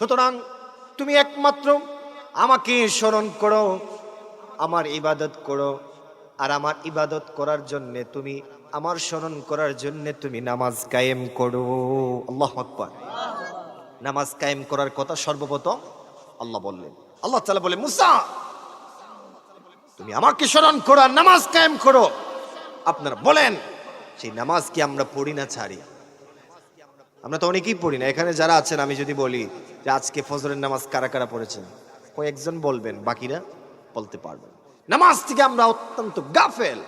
সুতরাং তুমি একমাত্র আমাকে স্মরণ করো, আমার ইবাদত করো, আর আমার ইবাদত করার জন্য তুমি, আমার স্মরণ করার জন্য তুমি নামাজ কায়েম করো। আল্লাহ আকবার। নামাজ কায়েম করার কথা সর্বপ্রথম আল্লাহ বললেন। আল্লাহ তাআলা বলে মুসা, তুমি আমাকে স্মরণ করো আর নামাজ কায়েম করো। আপনারা বলেন, সেই নামাজ কি আমরা পড়ি না ছাড়ি? আমরা তো অনেকেই পড়ি না। এখানে যারা আছেন, আমি যদি বলি যে আজকে ফজরের নামাজ কারা কারা পড়েছেন, কয়েকজন বলবেন, বাকিরা বলতে পারবেন। নামাজ থেকে আমরা অত্যন্ত গাফেল।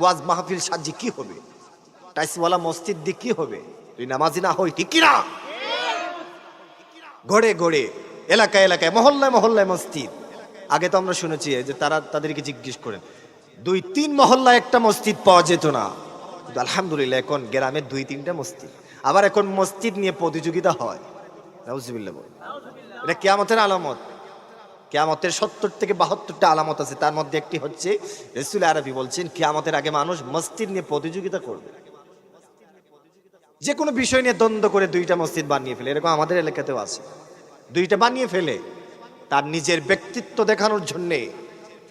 ওয়াজ মাহফিল সাজি কি হবে? টাইসওয়ালা মসজিদ দিয়ে কি হবে? তুই নামাজি না হই ঠিক কিনা? ঘরে ঘরে, এলাকায় এলাকায়, মহল্লায় মহল্লায় মসজিদ। আগে তো আমরা শুনেছি যে তারা তাদেরকে জিজ্ঞেস করেন, দুই তিন মহল্লায় একটা মসজিদ পাওয়া যেত না। আলহামদুলিল্লাহ, এখন গ্রামে দুই তিনটা মসজিদ। আবার এখন মসজিদ নিয়ে প্রতিযোগিতা হয়। এটা কেয়ামতের আলামত। কেয়ামতের সত্তর থেকে বাহাত্তরটা আলামত আছে। তার মধ্যে একটি হচ্ছে, রসুল আরবি বলছেন, কেয়ামতের আগে মানুষ মসজিদ নিয়ে প্রতিযোগিতা করবে। যে কোনো বিষয় নিয়ে দ্বন্দ্ব করে দুইটা মসজিদ বানিয়ে ফেলে। এরকম আমাদের এলাকাতেও আছে। দুইটা বানিয়ে ফেলে। তার নিজের ব্যক্তিত্ব দেখানোর জন্যে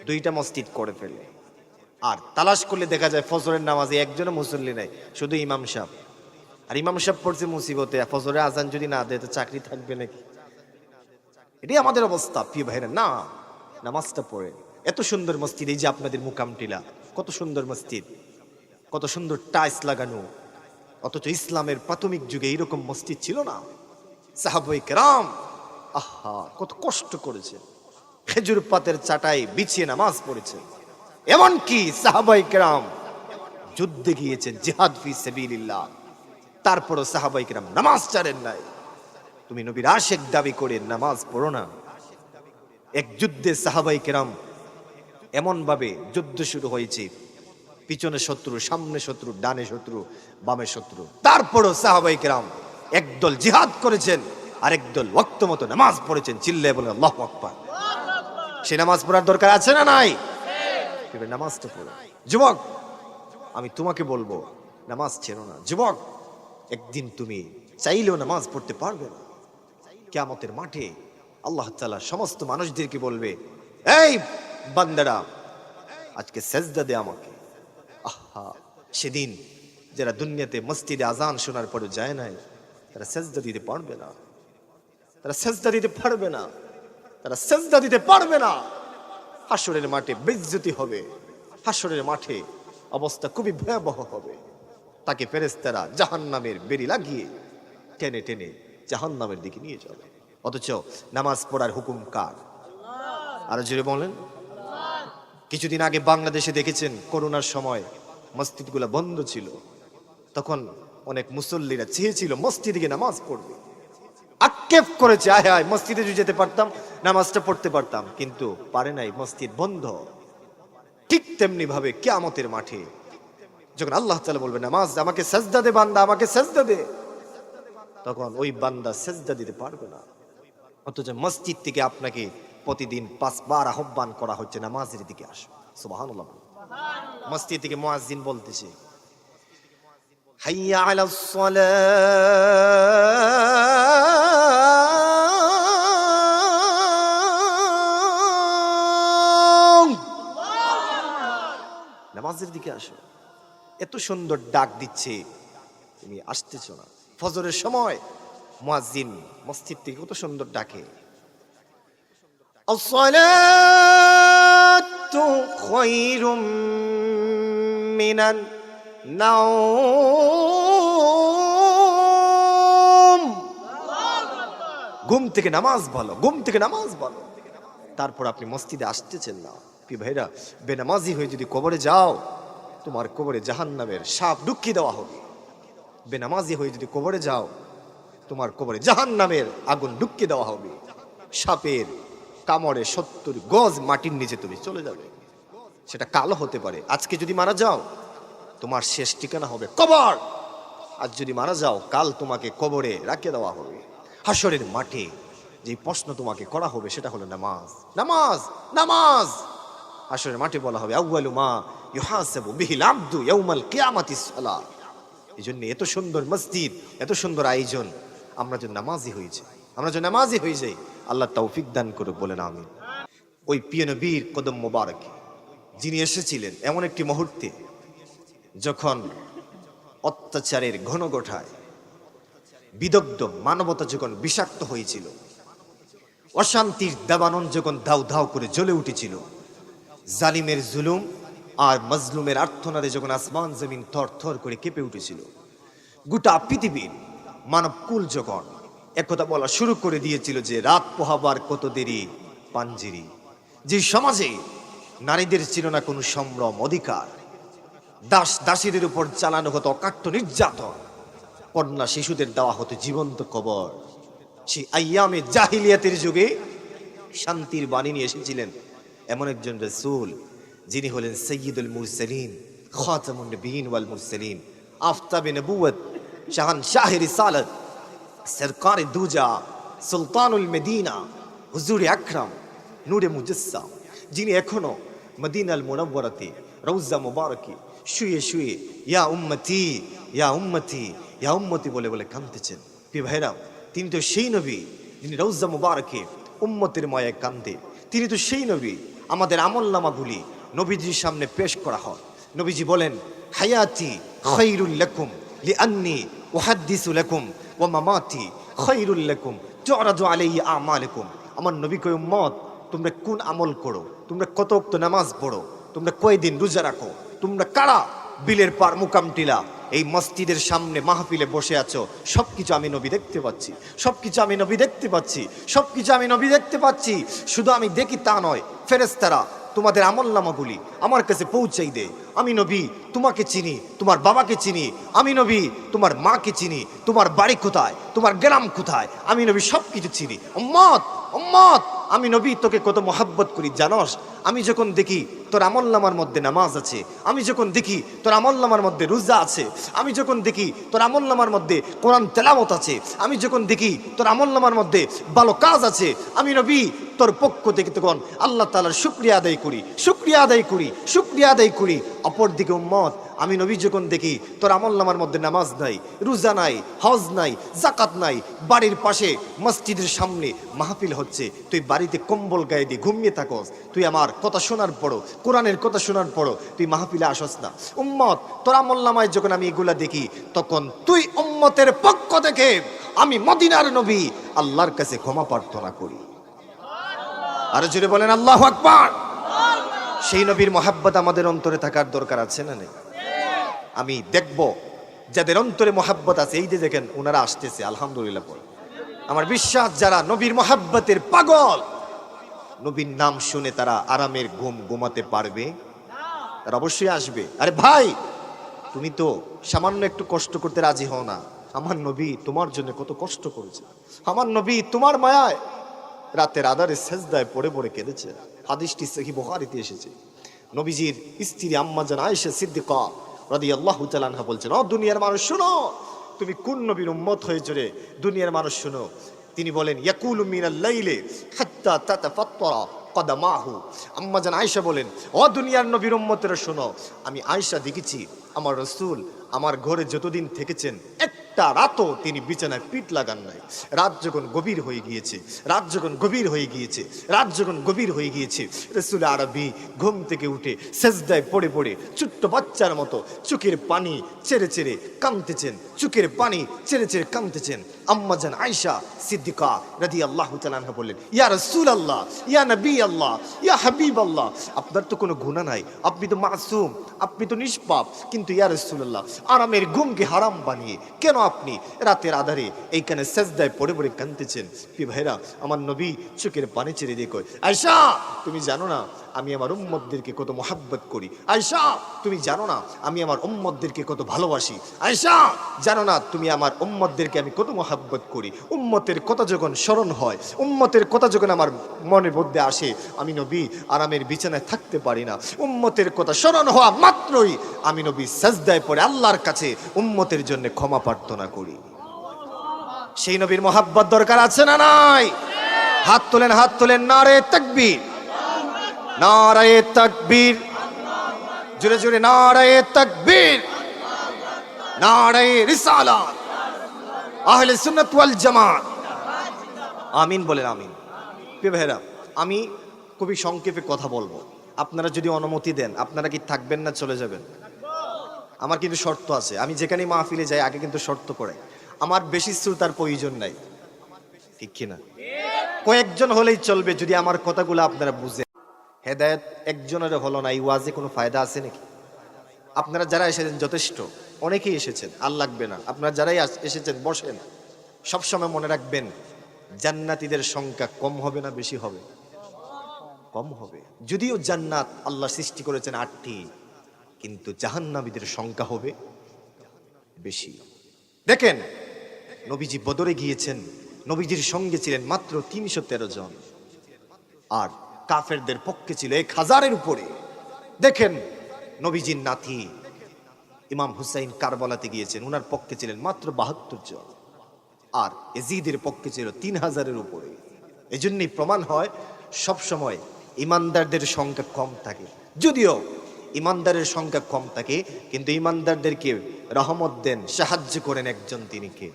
দুইটা মসজিদ করে ফেলে। আর তালাশ করলে দেখা যায়, ফজরের নামাজে একজনও মুসল্লি নাই, শুধু ইমাম সাহেব। আর ইমাম সাহেব পড়ছে মুসিবতে ফজরের আজান যদি না দেয় তো চাকরি থাকবে নাকি? এটাই আমাদের অবস্থা, প্রিয় ভাইরা না, নামাজটা পড়ে। এত সুন্দর মসজিদ, এই যে আপনাদের মুকাম টিলা, কত সুন্দর মসজিদ, কত সুন্দর টাইস লাগানো। অথচ ইসলামের প্রাথমিক যুগে এইরকম মসজিদ ছিল না। সাহাবাই কেরাম, আহা, কত কষ্ট করেছে। খেজুর পাতের চাটাই বিছিয়ে নামাজ পড়েছে। এমনকি সাহাবাই কেরাম যুদ্ধে গিয়েছেন জিহাদ ফি সাবিলিল্লাহ। তারপরও সাহাবাই কেরাম নামাজ ছাড়েন নাই। তুমি নবীর আশেক দাবি করে নামাজ পড়ো না। এক যুদ্ধে সাহাবাই কেরাম এমন ভাবে যুদ্ধ শুরু হয়েছে। পিছনে শত্রু, সামনে শত্রু, ডানে শত্রু, বামে শত্রু। তারপরও সাহাবাই কেরাম একদল জিহাদ করেছেন আর একদল ওয়াক্ত মতো নামাজ পড়েছেন চিল্লে বলে আল্লাহ আকবার। সে নামাজ পড়ার দরকার আছে না নাই? নামাজটা পড়ো। যুবক, আমি তোমাকে বলব, নামাজ ছেড়ো না। যুবক একদিন তুমি চাইলেও নামাজ পড়তে পারবে না। কেয়ামতের মাঠে আল্লাহ তাআলা সমস্ত মানুষদেরকে বলবে, এই বান্দারা, আজকে সেজদা দে আমাকে। আহা, সেদিন যারা দুনিয়াতে মসজিদে আজান শোনার পরে যায় নাই, তারা সেজদা দিতে পারবে না। তারা সেজদা দিতে পারবে না। তারা সেজদা দিতে পারবে না। হাসরের মাঠে বেজ্জতি হবে। হাসরের মাঠে অবস্থা খুবই ভয়াবহ হবে। তাকে ফেরেস্তারা জাহান নামের বেরি লাগিয়ে টেনে টেনে জাহান নামের দিকে নিয়ে যাবে অথচ নামাজ পড়ার হুকুম কার? আরও জুড়ে বলেন। কিছুদিন আগে বাংলাদেশে দেখেছেন করোনার সময় মসজিদগুলো বন্ধ ছিল। তখন অনেক মুসল্লিরা চেয়েছিল মসজিদে গিয়ে নামাজ পড়বে। আক্ষেপ করেছে আয় আয় মসজিদে যদি যেতে পারতাম নামাজটা পড়তে পারতাম। কিন্তু পারে নাই মসজিদ বন্ধ। ঠিক তেমনি ভাবে কেয়ামতের মাঠে যখন আল্লাহ তাআলা বলবে নামাজ আমাকে সেজদা দে বান্দা আমাকে সেজদা দে। তখন ওই বান্দা সেজদা দিতে পারবে না। অথচ মসজিদ থেকে আপনাকে প্রতিদিন পাঁচবার আহ্বান করা হচ্ছে নামাজের দিকে আসো সুবহানাল্লাহ মসজিদ থেকে মুয়াজ্জিন বলতেছে হাইয়া সালাহ নামাজের দিকে আসো। এত সুন্দর ডাক দিচ্ছে। তুমি আসতেছ না। ফজরের সময় মোয়াজিন মসজিদ থেকে কত সুন্দর ডাকে। মিনান নাওম। ঘুম থেকে নামাজ বলো ঘুম থেকে নামাজ বলো তারপর আপনি মসজিদে আসতেছেন না। ভাইরা বেনামাজি হয়ে যদি কবরে যাও তোমার কবরে জাহান্নামের সাপ ঢুকিয়ে দেওয়া হবে। বেনামাজি হয়ে যদি কবরে যাও, তোমার কবরে জাহান্নামের আগুন ঢুকিয়ে দেওয়া হবে। সাপের কামড়ে সত্তর গজ মাটির নিচে তুমি চলে যাবে। সেটা কালো হতে পারে। আজকে যদি মারা যাও, তোমার শেষ ঠিকানা হবে কবর। আজ যদি মারা যাও, কাল তোমাকে কবরে রাখিয়ে দেওয়া হবে। হাসরের মাঠে যে প্রশ্ন তোমাকে করা হবে, সেটা হলো নামাজ। নামাজ! নামাজ! হাসরের মাঠে বলা হবে, আউয়ালু মা ইউহাসাবু বিহিল আব্দু ইয়াউমাল কিয়ামাতিস সালাহ এই জন্য এত সুন্দর মসজিদ, এত সুন্দর আয়োজন, আমরা যে নামাজি হয়েছে আমরা যে নামাজি হয়ে যাই, আল্লাহ তৌফিক দান করে বলেন আমি ওই প্রিয় নবীর কদম মোবারক, যিনি এসেছিলেন এমন একটি মুহূর্তে, যখন অত্যাচারের ঘন ঘটায় বিদগ্ধ মানবতা যখন বিষাক্ত হয়েছিল, অশান্তির দাবানন যখন ধাউ ধাউ করে জ্বলে উঠেছিল জালিমের জুলুম আর মজলুমের আর্থনাদে যখন আসমান জমিন থর থর করে কেঁপে উঠেছিল, গোটা পৃথিবীর মানবকুল যখন একথা বলা শুরু করে দিয়েছিল যে রাত পোহাবার কত দেরি পাঞ্জিরি যে সমাজে নারীদের ছিল না কোনো সম্ভ্রম অধিকার, দাস দাসীদের উপর চালানো হতো অকাট্য নির্যাতন, কন্যা শিশুদের দেওয়া হতো জীবন্ত কবর। সেই আইয়ামে জাহিলিয়াতের যুগে শান্তির বাণী নিয়ে এসেছিলেন। এমন একজন রসুল যিনি হলেন সৈয়দুল মুরসালিন, খাতামুন নবীন ওয়াল মুরসালিন, আফতাবে নবুয়ত শাহান শাহের সালত সরকার দুজা, সুলতানুল মেদিনা, হুজুর আকরাম, নূরে মুজস্সাম যিনি এখনও মদিনাল মুনব্বরাতে রৌজা মুবারকি শুয়ে শুয়ে ইয়া উম্মতি ইয়া উম্মতি ইয়া উম্মতি বলে বলে কাঁদতেছেন। পি ভাইরাম তিনি তো সেই নবী যিনি রৌজা মুবারকে উম্মতের মায়ে কান্দে তিনি তো সেই নবী আমাদের আমলনামাগুলি নবীজির সামনে পেশ করা হয়। নবীজি বলেন, হায়াতি খৈরুল লাকুম লিআন্নি উহাদ্দিসু লাকুম ওয়া মামাতি খৈরুল লাকুম তুরাদু আলাইহি আমালুকুম। আমার নবী কয়, উম্মত, তোমরা কোন আমল করো? তোমরা কত নামাজ পড়ো? তোমরা কয়দিন রোজা রাখো? তোমরা কারা? বিলের পার মুকাম টিলা। এই মসজিদের সামনে মাহফিলে বসে আছো। সবকিছু আমি নবী দেখতে পাচ্ছি। সব কিছু আমি নবী দেখতে পাচ্ছি। সবকিছু আমি নবী দেখতে পাচ্ছি। শুধু আমি দেখি তা নয় ফেরেস্তারা তোমাদের আমল নামাগুলি আমার কাছে পৌঁছাই দে। আমি নবী, তোমাকে চিনি, তোমার বাবাকে চিনি। আমি নবী, তোমার মাকে চিনি। তোমার বাড়ি কোথায়? তোমার গ্রাম কোথায়? আমি নবী সব কিছু চিনি। অম্মত উম্মত! আমি নবী, তোকে কত মহাব্বত করি, জানস? আমি যখন দেখি তোর আমল্লামার মধ্যে নামাজ আছে, আমি যখন দেখি তোর আমল্লামার মধ্যে রোজা আছে, আমি যখন দেখি তোর আমল্লামার মধ্যে কোরআন তেলামত আছে, আমি যখন দেখি তোর আমল্লামার মধ্যে ভালো কাজ আছে, আমি নবী তোর পক্ষ থেকে তখন আল্লাহ তালার শুক্রিয়া আদায় করি, শুক্রিয়া আদায় করি, শুক্রিয়া আদায় করি। অপরদিকে উম্মত, আমি নবী যখন দেখি, তোর আমল নামার মধ্যে নামাজ নাই, রোজা নাই, হজ নাই জাকাত নাই, বাড়ির পাশে মসজিদের সামনে মাহফিল হচ্ছে, তুই বাড়িতে কম্বল গায়ে দিয়ে ঘুমিয়ে থাকস, তুই আমার কথা শোনার পড়ো কোরআনের কথা শোনার পড়ো তুই মাহফিলে আসস না। উম্মত, তোর আমল নামায় যখন আমি এগুলা দেখি, তখন তুই উম্মতের পক্ষ থেকে আমি মদিনার নবী আল্লাহর কাছে ক্ষমা প্রার্থনা করি। আর জুড়ে বলেন, আল্লাহ আকবার! সেই নবীর মহাব্বত আমাদের অন্তরে থাকার দরকার আছে না নেই? আমি দেখব যাদের অন্তরে মহাব্বত আছে, এই যে দেখেন ওনারা আসতেছে, আলহামদুলিল্লাহ পরে আমার বিশ্বাস, যারা নবীর মহাব্বতের পাগল, নবীর নাম শুনে তারা আরামের ঘুম ঘুমাতে পারবে। তারা অবশ্যই আসবে। আরে ভাই, তুমি তো সামান্য একটু কষ্ট করতে রাজি হও না। আমার নবী তোমার জন্য কত কষ্ট করেছে। আমার নবী তোমার মায়ায় রাতের আধারে সেজদায় পড়ে পড়ে কেঁদেছে। হাদিসটি সহি বুখারিতে এসেছে। নবীজির স্ত্রী আম্মা জান আয়েশা সিদ্দিকা রাদি আল্লাহ তালানহা বলছেন ও দুনিয়ার মানুষ, শুনো, তুমি কোন নবীর উম্মত হয়েছ রে? দুনিয়ার মানুষ, শুনো। তিনি বলেন, ইয়াকুলু মিনাল লাইলে হাত্তা তাতাফাত্তারা কদামাহু। আম্মা জান আয়েশা বলেন ও দুনিয়ার নবীর উম্মতেরা, শোনো, আমি আয়েশা দেখেছি। আমার রসুল আমার ঘরে যতদিন থেকেছেন একটা রাতও তিনি বিছানায় পিঠ লাগান নাই। রাত যখন গভীর হয়ে গিয়েছে, রাত যখন গভীর হয়ে গিয়েছে, রাত যখন গভীর হয়ে গিয়েছে, রসুল আরবি ঘুম থেকে উঠে সেজদায় পড়ে পড়ে ছোট্ট বাচ্চার মতো চোখের পানি ছেড়ে ছেড়ে কামতেছেন চোখের পানি ছেড়ে ছেড়ে কামতেছেন আম্মাজান আয়েশা সিদ্দিকা রাদি আল্লাহ তালানহা বললেন, ইয়া রসুল আল্লাহ ইয়া নবী আল্লাহ ইয়া হাবিব আল্লাহ আপনার তো কোনো গুণা নাই, আপনি তো মাসুম, আপনি তো নিষ্পাপ, কিন্তু ইয়া রসুল আল্লাহ আরামের ঘুমকে হারাম বানিয়ে কেন আপনি রাতের আধারে এইখানে সেজদায় পড়ে পড়ে কাঁদতেছেন। পি ভাইরা আমার নবী চোখের পানি ছেড়ে দিয়ে কয় আয়সা তুমি জানো না আমি আমার উম্মতদেরকে কত মহাব্বত করি। আয়সা তুমি জানো না আমি আমার উম্মতদেরকে কত ভালোবাসি। আয়সা জানো না তুমি আমার উম্মতদেরকে আমি কত মহাব্বত করি। উম্মতের কথা যখন স্মরণ হয়, উম্মতের কথা যখন আমার মনের মধ্যে আসে, আমি নবী আরামের বিছানায় থাকতে পারি না। উম্মতের কথা স্মরণ হওয়া মাত্রই আমি নবী সাজদায় পড়ে আল্লাহর কাছে উম্মতের জন্য ক্ষমা প্রার্থনা করি। সেই নবীর মহাব্বত দরকার আছে না নাই? হাত তোলেন হাত তোলেন, নারে তাকবীর। নারায়ে তাকবীর। জোরে জোরে, নারায়ে তাকবীর। নারায়ে রিসালাত। আহলে সুন্নাত ওয়াল জামাত। আমিন বলেন আমিন। ভাইরা আমি খুবই সংক্ষেপে কথা বলব। আপনারা যদি অনুমতি দেন, আপনারা কি থাকবেন না চলে যাবেন? আমার কিন্তু শর্ত আছে। আমি যেখানে মাহফিলে যাই, আগে কিন্তু শর্ত করে আমার বেশি শ্রোতার প্রয়োজন নাই। ঠিক কিনা? কয়েকজন হলেই চলবে যদি আমার কথাগুলো আপনারা বুঝে হেদায়ত একজনের হলো না, এই ওয়াজে কোনো ফায়দা আছে নাকি? আপনারা যারা এসেছেন যথেষ্ট, অনেকেই এসেছেন, আর লাগবে না। আপনারা যারাই এসেছেন, বসেন। সবসময় মনে রাখবেন, জান্নাতীদের সংখ্যা কম হবে না বেশি হবে? কম হবে। যদিও জান্নাত আল্লাহ সৃষ্টি করেছেন আটটি কিন্তু জাহান্নামীদের সংখ্যা হবে বেশি। দেখেন, নবীজি বদরে গিয়েছেন, নবীজির সঙ্গে ছিলেন মাত্র তিনশো তেরো জন। আর কাফেরদের পক্ষে ছিল এক হাজারের উপরে। দেখেন, নবীজির নাতি ইমাম হুসাইন কারবালাতে গিয়েছেন ওনার পক্ষে ছিলেন মাত্র বাহাত্তর জন। আর এজিদের পক্ষে ছিল তিন হাজারের উপরে। এজন্যই প্রমাণ হয় সব সময় ইমানদারদের সংখ্যা কম থাকে। যদিও ইমানদারের সংখ্যা কম থাকে, কিন্তু ইমানদারদেরকে রহমত দেন, সাহায্য করেন একজন তিনি কে?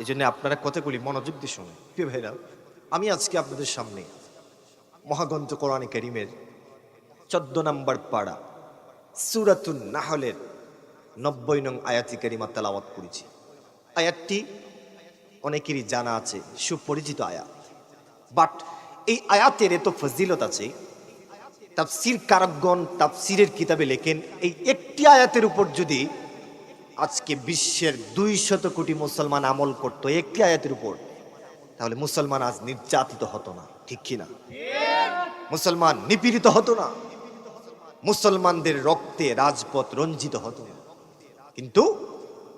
এই জন্য আপনারা কথাগুলি মনোযোগ দিয়ে শুনুন। প্রিয় ভাইরা, আমি আজকে আপনাদের সামনে মহাগ্রন্থ কোরআনে করিমের চোদ্দ নম্বর পাড়া, সুরাতুন নাহলের নব্বই নং আয়াতি কারিমা তেলাওয়াত করেছি। আয়াতটি অনেকেরই জানা আছে, সুপরিচিত আয়াত। বাট এই আয়াতের এত ফজিলত আছে তাফসির কারকগণ তাফসিরের কিতাবে লেখেন, এই একটি আয়াতের উপর যদি আজকে বিশ্বের দুই শত কোটি মুসলমান আমল করতো একটি আয়াতের উপর, তাহলে মুসলমান আজ নির্যাতিত হতো না, ঠিক কিনা মুসলমান নিপীড়িত হতো না, মুসলমানদের রক্তে রাজপথ রঞ্জিত হতো। না কিন্তু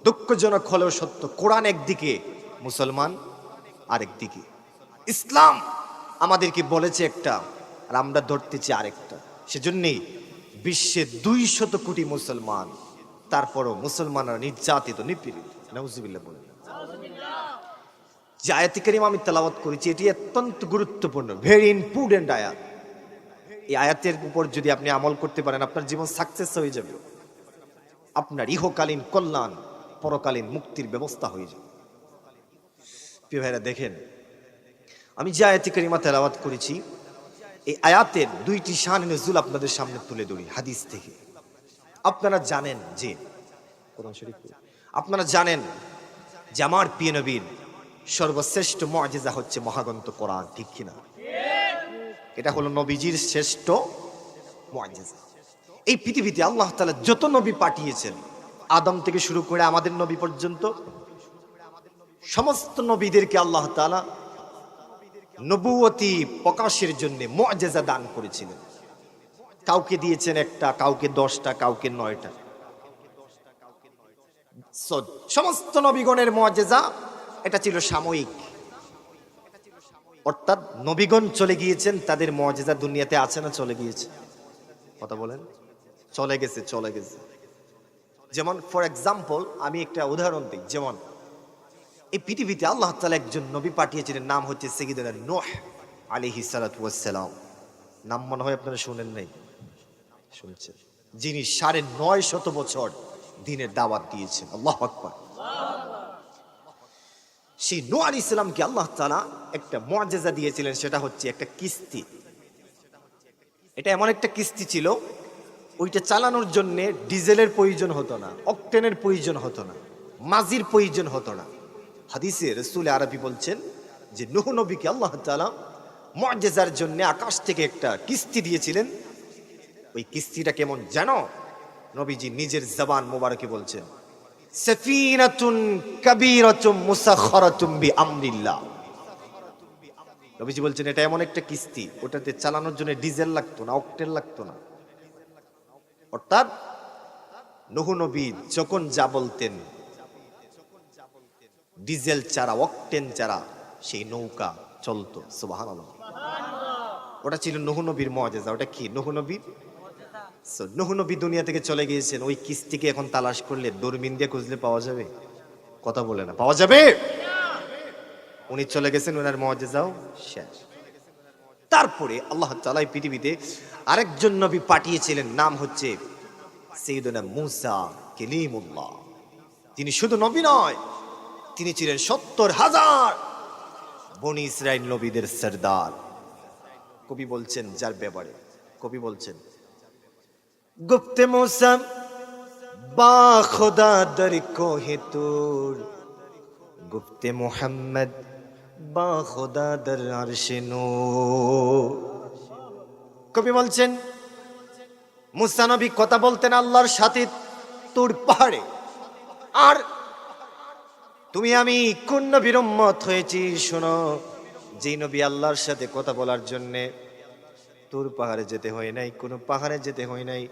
দুঃখজনক হলেও সত্য, কোরআন একদিকে মুসলমান, আরেকদিকে ইসলাম। আমাদেরকে বলেছে একটা আর আমরা ধরতেছি আরেকটা। সেজন্যই বিশ্বে দুই শত কোটি মুসলমান, তারপরও মুসলমানরা নির্যাতিত, নিপীড়িত। নজুবিল্লাহ বলেন। যে আয়াতি কারিম আমি তেলাওয়াত করেছি, এটি অত্যন্ত গুরুত্বপূর্ণ ভেরি ইম্পর্টেন্ট আয়াত। এই আয়াতের উপর যদি আপনি আমল করতে পারেন, আপনার জীবন সাকসেস হয়ে যাবে। আপনার ইহকালীন কল্যাণ, পরকালীন মুক্তির ব্যবস্থা হয়ে যাবে। প্রিয় ভাইরা, দেখেন, আমি যে আয়াতি কারিমা তেলাওয়াত করেছি এই আয়াতের দুইটি শান নজুল আপনাদের সামনে তুলে ধরি হাদিস থেকে। আপনারা জানেন যে আপনারা জানেন যে আমার প্রিয় নবীর সর্বশ্রেষ্ঠ মজেজা হচ্ছে মহাগন্ত কোরআন, ঠিক কিনা? এটা হলো নবীজির শ্রেষ্ঠ মুআজিজা এই পৃথিবীতে আল্লাহ তালা যত নবী পাঠিয়েছেন, আদম থেকে শুরু করে আমাদের নবী পর্যন্ত, সমস্ত নবীদেরকে আল্লাহ তাআলা নবুয়তি প্রকাশের জন্য মজেজা দান করেছিলেন। কাউকে দিয়েছেন একটা, কাউকে দশটা, কাউকে নয়টা। সমস্ত নবীগণের মজেজা এটা ছিল সাময়িক। অর্থাৎ নবীগণ চলে গিয়েছেন, তাদের মজেজা দুনিয়াতে আছে না চলে গিয়েছে? কথা বলেন। চলে গেছে চলে গেছে। যেমন ফর এক্সাম্পল আমি একটা উদাহরণ দিই, যেমন এই পৃথিবীতে আল্লাহ তাআলা একজন নবী পাঠিয়েছিলেন, নাম হচ্ছে সেগিদানা নোহ আলিহি সালাম নাম মনে হয় আপনারা শুনেন নাই? শুনছেন। যিনি সাড়ে নয় শত বছর দিনের দাওয়াত দিয়েছেন। আল্লাহ আকবার। সেই নো আলী ইসলামকে আল্লাহ তালা একটা মর্যাদা দিয়েছিলেন, সেটা হচ্ছে একটা কিস্তি। এটা এমন একটা কিস্তি ছিল, ওইটা চালানোর জন্য ডিজেলের প্রয়োজন হতো না, অকটেনের প্রয়োজন হতো না, মাজির প্রয়োজন হতো না। হাদিসে রসুল আরবি বলছেন যে নুহ নবীকে আল্লাহ তালা মর্যাদার জন্য আকাশ থেকে একটা কিস্তি দিয়েছিলেন। ওই কিস্তিটা কেমন জানো? নবীজি নিজের জবান মোবারকে বলছেন, সফিনাতুন কাবীরাতুম মুসাখখারাতুম বিআমরিল্লাহ। নবীজি বলছেন, এটা এমন একটা কিস্তি, ওটাতে চালানোর জন্য ডিজেল লাগতো না অকটেন লাগতো না। অর্থাৎ নহু নবী যখন যা বলতেন ডিজেল চারা অকটেন ছাড়া সেই নৌকা চলতো সুবহানাল্লাহ। ওটা ছিল নহু নবীর মজেজা ওটা কি? নহু নবীর So, নবী দুনিয়া থেকে চলে গিয়েছেন। ওই কিস্তিকে এখন তালাশ করলে দূরবীন দিয়ে খুঁজলে পাওয়া যাবে? কথা বলে না। পাওয়া যাবে? উনি চলে গেছেন ওনার মজেজাও শেষ। তারপরে আল্লাহ তাআলা এই পৃথিবীতে আরেকজন নবী পাঠিয়েছিলেন নাম হচ্ছে সৈয়দনা মুসা কেলিমুল্লাহ। তিনি শুধু নবী নয় তিনি ছিলেন সত্তর হাজার বনি ইসরাইল নবীদের সরদার। কবি বলছেন, যার ব্যাপারে? কবি বলছেন, গুপ্তে মৌসম, বা খোদা দর কোহে তোর। গুপ্তে মোহাম্মদ, বা খোদা দর আরশে কবি বলছেন, মুসা নবী কথা বলতেন আল্লাহর সাথে তোর পাহাড়ে। আর তুমি আমি কোন নবীর উম্মত হয়েছি? শোনো যে নবী আল্লাহর সাথে কথা বলার জন্যে তোর পাহাড়ে যেতে হয় নাই, কোনো পাহাড়ে যেতে হয় নাই।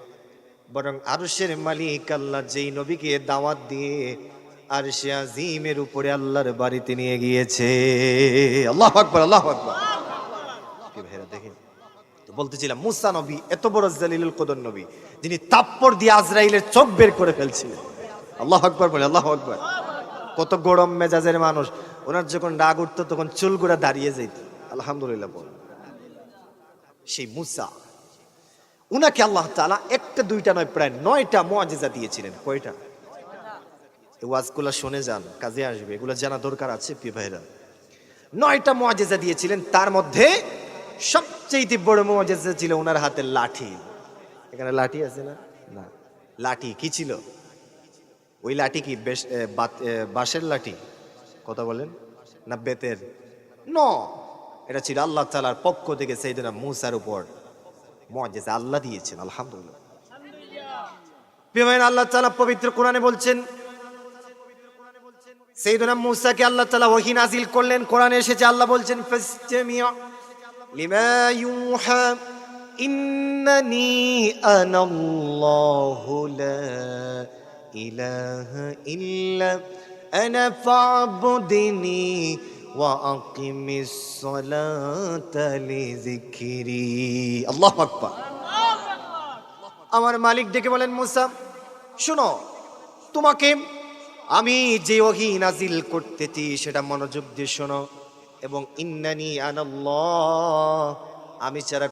বরং আরশের মালিক আল্লাহ যেই নবীকে দাওয়াত দিয়ে আর সে আজিমের উপরে আল্লাহর বাড়িতে নিয়ে গিয়েছে। আল্লাহ আকবর আল্লাহ আকবর। দেখেন, তো বলতেছিলাম, মুসা নবী এত বড় জালিলুল কদর নবী, যিনি তাপ্পর দিয়ে আজরাইলের চোখ বের করে ফেলছিলেন। আল্লাহ আকবর বলে, আল্লাহ আকবর। কত গরম মেজাজের মানুষ। ওনার যখন রাগ উঠতো, তখন চুলগুড়া দাঁড়িয়ে যেত। আলহামদুলিল্লাহ বল। সেই মুসা। উনাকে আল্লাহ তাআলা একটা, দুইটা নয়, প্রায় নয়টা মুআজিজা দিয়েছিলেন। কয়টা? এই ওয়াজগুলো শুনে যান, কাজে আসবে। এগুলো জানা দরকার আছে, প্রিয় ভাইরা। নয়টা মুআজিজা দিয়েছিলেন, তার মধ্যে সবচেয়ে বড় মুআজিজা ছিল ওনার হাতে লাঠি। এখানে লাঠি আছে না? না। লাঠি কি ছিল? ওই লাঠি কি? বাঁশের লাঠি? কথা বলেন। না, বেতের? ন! এটা ছিল আল্লাহ তালার পক্ষ থেকে সেই দিন মুসার উপর। মজেজা আল্লাহ দিয়েছেন, আলহামদুলিল্লাহ। প্রিয়మైన আল্লাহ তাআলা পবিত্র কোরআনে বলছেন, সেইদনা মুসাকে আল্লাহ তাআলা ওহী নাজিল করলেন। কোরআনে এসেছে, আল্লাহ বলছেন লিমা ইউহা, ইন্নানি আনাল্লাহু লা ইল্লা আনা ফা'বুদনি ওয়া আকিমিস সালাতা লিযিকরি আল্লাহু আকবার আমার মালিক ডেকে বলেন, মুসা, শোনো, তোমাকে আমি যে ওহি নাজিল করতেছি সেটা মনোযোগ দিয়ে শোনো এবং ইন্নানি আনাল্লাহ, আমি ছাড়া